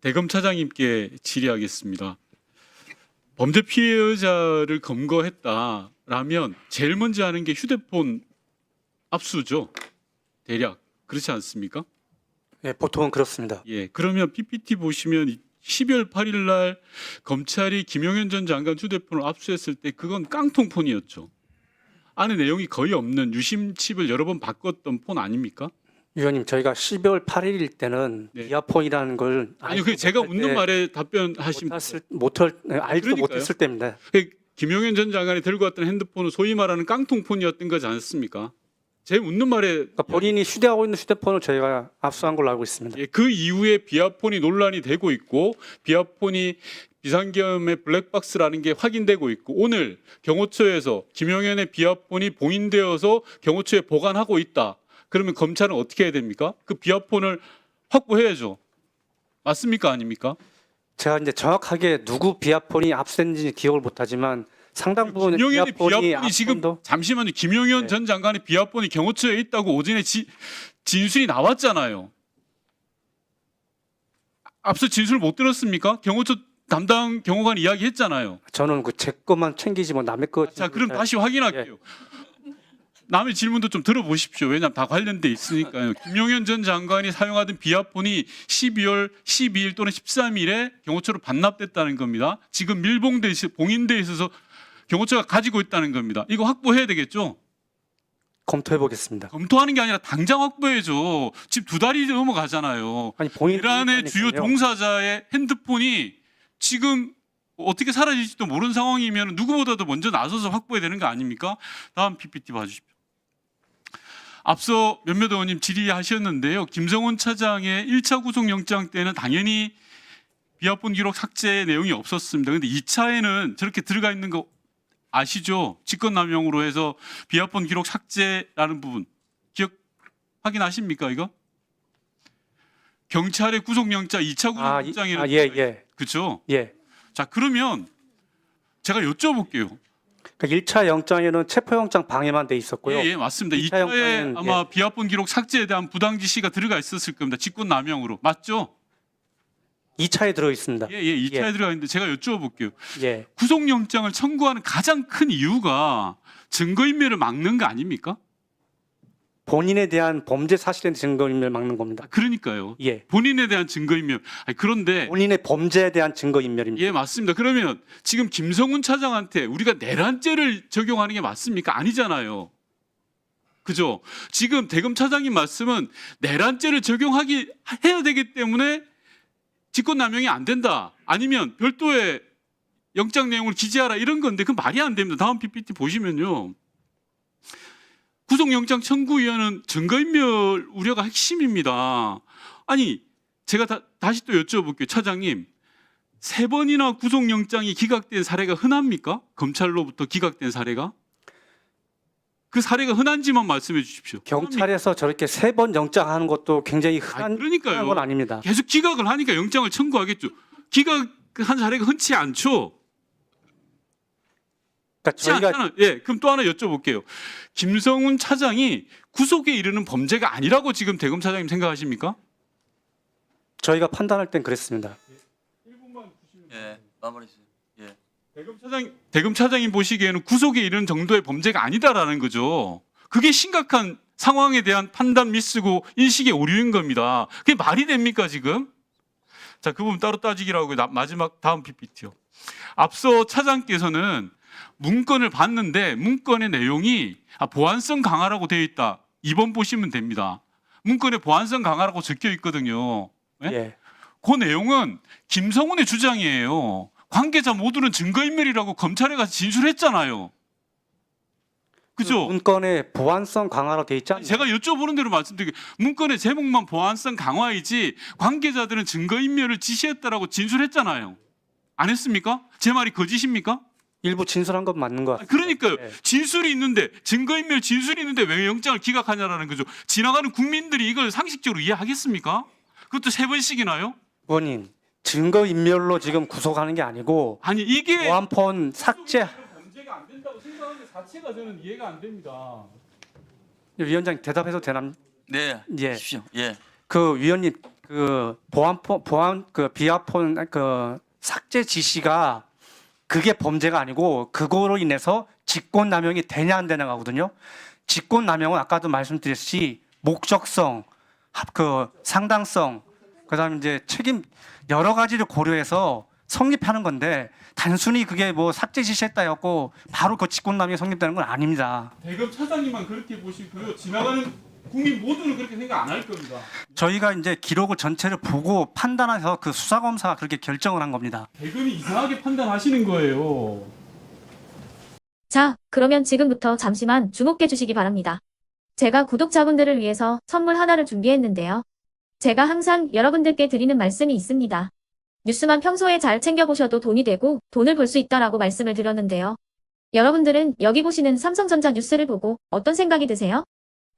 대검 차장님께 질의하겠습니다. 범죄 피해자를 검거했다라면 제일 먼저 하는 게 휴대폰 압수죠. 대략 그렇지 않습니까? 예, 보통은 그렇습니다. 예. 그러면 PPT 보시면 12월 8일 날 검찰이 김용현 전 장관 휴대폰을 압수했을 때 그건 깡통폰이었죠. 안에 내용이 거의 없는 유심 칩을 여러 번 바꿨던 폰 아닙니까? 위원님, 저희가 12월 8일일 때는 네. 이어폰이라는 걸 아니 그 제가 묻는 말에 답변하시면 못했을, 못할 네, 알지도 그러니까요. 못했을 때입니다. 그 김용현 전 장관이 들고 왔던 핸드폰은 소위 말하는 깡통폰이었던 거지 않습니까? 제 묻는 말에 그러니까 본인이 휴대하고 있는 휴대폰을 저희가 압수한 걸로 알고 있습니다. 예, 그 이후에 비아폰이 논란이 되고 있고 비아폰이 비상계엄의 블랙박스라는 게 확인되고 있고 오늘 경호처에서 김용현의 비아폰이 봉인되어서 경호처에 보관하고 있다. 그러면 검찰은 어떻게 해야 됩니까? 그 비아폰을 확보해야죠. 맞습니까? 아닙니까? 제가 이제 정확하게 누구 비아폰이 압수했는지 기억을 못하지만 상당 부분 김용현의 비아폰이 비아폰이 지금 잠시만요. 김용현 네. 전 장관의 비아폰이 경호처에 있다고 오전에 지- 진술이 나왔잖아요. 앞서 진술 못 들었습니까? 경호처 담당 경호관이 이야기했잖아요. 저는 그 제 것만 챙기지 뭐 남의 거. 자, 그럼 잘- 다시 확인할게요. 남의 질문도 좀 들어보십시오. 왜냐하면 다 관련돼 있으니까요. 김용현 전 장관이 사용하던 비아폰이 12월 12일 또는 13일에 경호처로 반납됐다는 겁니다. 지금 밀봉돼 있어 봉인돼 있어서 경호처가 가지고 있다는 겁니다. 이거 확보해야 되겠죠? 검토해 보겠습니다. 검토하는 게 아니라 당장 확보해줘. 지금 두 달이 넘어가잖아요. 아니 본인 이란의 주요 종사자의 핸드폰이 지금 어떻게 사라질지도 모르는 상황이면 누구보다도 먼저 나서서 확보해야 되는 거 아닙니까? 다음 PPT 봐주십시오. 앞서 몇몇 의원님 질의하셨는데요. 김성훈 차장의 1차 구속영장 때는 당연히 비합본 기록 삭제 내용이 없었습니다. 근데 2차에는 저렇게 들어가 있는 거 아시죠? 직권남용으로 해서 비합본 기록 삭제라는 부분 기억 확인하십니까 이거? 경찰의 구속영장 2차 아, 이- 구속영장에는 아, 예, 예, 그렇죠? 예. 자 그러면 제가 여쭤볼게요. 그러니까 1차 영장에는 체포영장 방해만 돼 있었고요. 예, 예 맞습니다. 이차 2차에 영장은, 아마 비합본 기록 삭제에 대한 부당 지시가 들어가 있었을 겁니다. 직권 남용으로 맞죠? 2차에 들어 있습니다. 예, 예, 2차에 예. 들어가 있는데 제가 여쭤볼게요. 예. 구속영장을 청구하는 가장 큰 이유가 증거인멸을 막는 거 아닙니까? 본인에 대한 범죄 사실의 증거인멸 막는 겁니다. 아, 그러니까요. 예. 본인에 대한 증거인멸. 아니, 그런데 본인의 범죄에 대한 증거인멸입니다. 예 맞습니다. 그러면 지금 김성훈 차장한테 우리가 내란죄를 적용하는 게 맞습니까? 아니잖아요. 그죠? 지금 대검 차장님 말씀은 내란죄를 적용하기 해야 되기 때문에 직권남용이 안 된다. 아니면 별도의 영장 내용을 기재하라 이런 건데 그 말이 안 됩니다. 다음 PPT 보시면요. 구속영장 청구위원은 증거인멸 우려가 핵심입니다. 아니 제가 다, 다시 또 여쭤볼게요. 차장님. 세 번이나 구속영장이 기각된 사례가 흔합니까? 검찰로부터 기각된 사례가? 그 사례가 흔한지만 말씀해 주십시오. 경찰에서 저렇게 세 번 영장하는 것도 굉장히 아, 흔한 그러니까요. 건 아닙니다. 계속 기각을 하니까 영장을 청구하겠죠. 기각한 사례가 흔치 않죠. 그러니까 저희가 않잖아요. 예, 그럼 또 하나 여쭤볼게요. 김성훈 차장이 구속에 이르는 범죄가 아니라고 지금 대검 차장님 생각하십니까? 저희가 판단할 땐 그랬습니다. 예, 마무리 주세요. 예. 대검 차장 대검 차장님 보시기에는 구속에 이르는 정도의 범죄가 아니다라는 거죠. 그게 심각한 상황에 대한 판단 미스고 인식의 오류인 겁니다. 그게 말이 됩니까 지금? 자, 그 부분 따로 따지기라고 나- 마지막 다음 PPT요. 앞서 차장께서는 문건을 봤는데 문건의 내용이 아, 보안성 강화라고 되어 있다. 2번 보시면 됩니다. 문건에 보안성 강화라고 적혀 있거든요. 네? 예. 그 내용은 김성훈의 주장이에요. 관계자 모두는 증거인멸이라고 검찰에 가서 진술했잖아요. 그죠? 문건에 보안성 강화로 돼 있지 아니, 않나요? 제가 여쭤보는 대로 말씀드릴게요. 문건의 제목만 보안성 강화이지 관계자들은 증거인멸을 지시했다라고 진술했잖아요. 안 했습니까? 제 말이 거짓입니까? 일부 진술한 건 맞는 것 아, 같아요. 그러니까요. 네. 진술이 있는데 증거인멸 진술이 있는데 왜 영장을 기각하냐라는 거죠. 지나가는 국민들이 이걸 상식적으로 이해하겠습니까? 그것도 세 번씩이나요? 의원님 증거인멸로 지금 구속하는 게 아니고 아니 이게 보안폰 삭제 범죄가 안 된다고 생각하는 게 자체가 저는 이해가 안 됩니다. 위원장 대답해도 되나? 네. 예. 하십시오. 예. 그 위원님 그 보안폰 보안 그 비아폰 그 삭제 지시가 그게 범죄가 아니고 그거로 인해서 직권 남용이 되냐 안 되냐 하거든요. 직권 남용은 아까도 말씀드렸듯이 목적성, 합- 그 상당성, 그다음에 이제 책임 여러 가지를 고려해서 성립하는 건데 단순히 그게 뭐 삭제 지시했다였고 바로 그 직권 남용이 성립되는 건 아닙니다. 대검 차장님만 그렇게 보시고요. 지나가는 국민 모두는 그렇게 생각 안 할 겁니다. 저희가 이제 기록을 전체를 보고 판단해서 그 수사 검사가 그렇게 결정을 한 겁니다. 대검이 이상하게 판단하시는 거예요. 자, 그러면 지금부터 잠시만 주목해 주시기 바랍니다. 제가 구독자분들을 위해서 선물 하나를 준비했는데요. 제가 항상 여러분들께 드리는 말씀이 있습니다. 뉴스만 평소에 잘 챙겨보셔도 돈이 되고 돈을 벌 수 있다라고 말씀을 드렸는데요. 여러분들은 여기 보시는 삼성전자 뉴스를 보고 어떤 생각이 드세요?